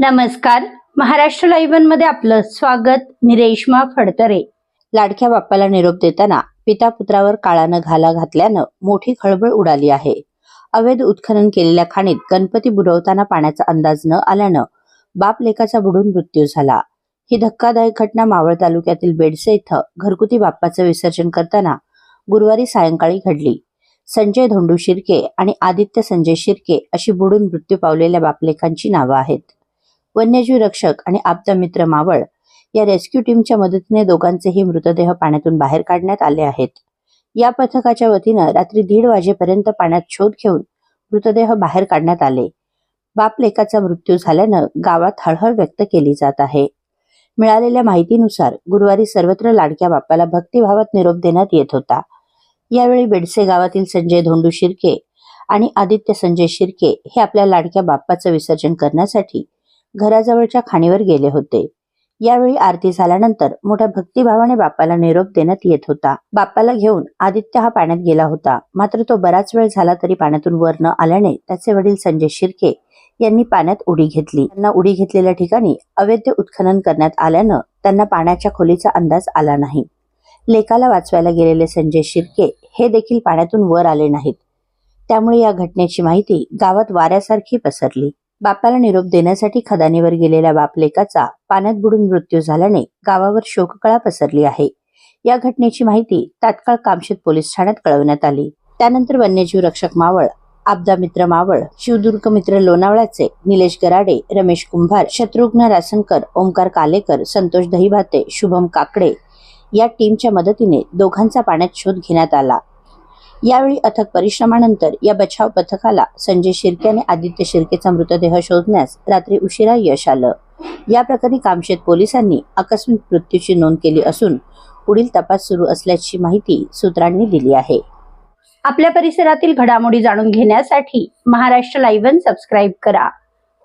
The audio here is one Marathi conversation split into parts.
नमस्कार. महाराष्ट्र लाईव्हमध्ये आपलं स्वागत. मी रेश्मा फडतरे. लाडक्या बाप्पाला निरोप देताना पिता पुत्रावर काळानं घाला घातल्यानं मोठी खळबळ उडाली आहे. अवैध उत्खनन केलेल्या खाणीत गणपती बुडवताना पाण्याचा अंदाज न आल्यानं बाप लेकाचा बुडून मृत्यू झाला. ही धक्कादायक घटना मावळ तालुक्यातील बेडसे इथं घरगुती बाप्पाचं विसर्जन करताना गुरुवारी सायंकाळी घडली. संजय धोंडू शिर्के आणि आदित्य संजय शिर्के अशी बुडून मृत्यू पावलेल्या बापलेखांची नावं आहेत. वन्यजीव रक्षक आणि आपदा मित्र मावळ या रेस्क्यू टीमच्या मदतीने दोघांचेही मृतदेह पाण्यातून बाहेर काढण्यात आले आहेत. या पथकाच्या वतीनं रात्री दीड वाजेपर्यंत पाण्यात शोध घेऊन मृतदेह बाहेर काढण्यात आले. बाप लेकाचा मृत्यू झाल्यानं गावात हळहळ व्यक्त केली जात आहे. मिळालेल्या माहितीनुसार गुरुवारी सर्वत्र लाडक्या बाप्पाला भक्तिभावात निरोप देण्यात येत होता. यावेळी बेडसे गावातील संजय धोंडू शिर्के आणि आदित्य संजय शिर्के हे आपल्या लाडक्या बाप्पाचं विसर्जन करण्यासाठी घराजवळच्या खाणीवर गेले होते. यावेळी आरती झाल्यानंतर मोठ्या भक्तिभावाने बाप्पाला निरोप देण्यात येत होता. बाप्पाला घेऊन आदित्य हा पाण्यात गेला होता. मात्र तो बराच वेळ झाला तरी पाण्यातून वर न आल्याने त्याचे वडील संजय शिर्के यांनी पाण्यात उडी घेतली. त्यांना उडी घेतलेल्या ठिकाणी अवैध उत्खनन करण्यात आल्यानं त्यांना पाण्याच्या खोलीचा अंदाज आला नाही. लेकाला वाचवायला गेलेले संजय शिर्के हे देखील पाण्यातून वर आले नाहीत. त्यामुळे या घटनेची माहिती गावात वाऱ्यासारखी पसरली. बापाला निरोप देण्यासाठी खदानीवर गेलेल्या बापलेकाचा पाण्यात बुडून मृत्यू झाल्याने गावावर शोककळा पसरली आहे. या घटनेची माहिती तात्काळ कामशेत पोलीस ठाण्यात कळवण्यात आली. त्यानंतर वन्यजीव रक्षक मावळ आपदा मित्र मावळ शिवदुर्ग मित्र लोणावळ्याचे निलेश गराडे रमेश कुंभार शत्रुघ्न रासनकर ओंकार कालेकर संतोष दहिभाते शुभम काकडे या टीमच्या मदतीने दोघांचा पाण्यात शोध घेण्यात आला. यावेळी अथक परिश्रमानंतर या बचाव पथकाला संजय शिर्के आणि आदित्य शिर्केचा मृतदेह शोधण्यास रात्री उशिरा यश आलं. या प्रकरणी कामशेत पोलिसांनी आकस्मिक मृत्यूची नोंद केली असून पुढील तपास सुरू असल्याची माहिती सूत्रांनी दिली आहे. आपल्या परिसरातील घडामोडी जाणून घेण्यासाठी महाराष्ट्र लाईव्ह सबस्क्राईब करा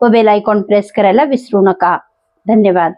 व बेल आयकॉन प्रेस करायला विसरू नका. धन्यवाद.